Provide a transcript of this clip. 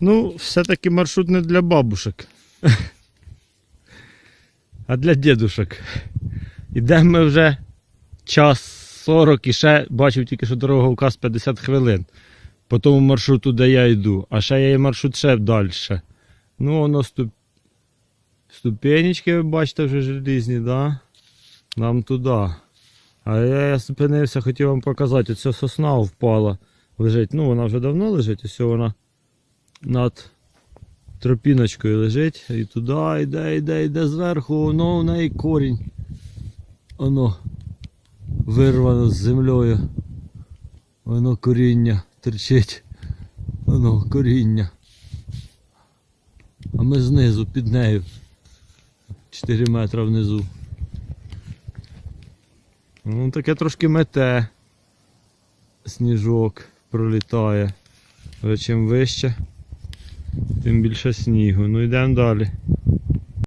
Ну, все-таки маршрут не для бабушек. А для дідушок. Ідемо ми вже час 40 і ще бачив тільки, що дорога указ 50 хвилин. По тому маршруту, де я йду. А ще є маршрут ще далі. Ну, воно ступ... ступенечки, ви бачите, вже желізні, да? Нам туди. А я я зупинився, хотів вам показати. Оця сосна впала. Лежить. Ну, вона вже давно лежить, ось вона над тропіночкою лежить. І туди йде, йде, йде зверху, воно в неї корінь. Воно вирвано з землею. Воно коріння терчить. Воно коріння. А ми знизу під нею. 4 метри внизу. Ну, таке трошки мете. Сніжок пролітає. Але чим вище, тим більше снігу. Ну йдемо далі.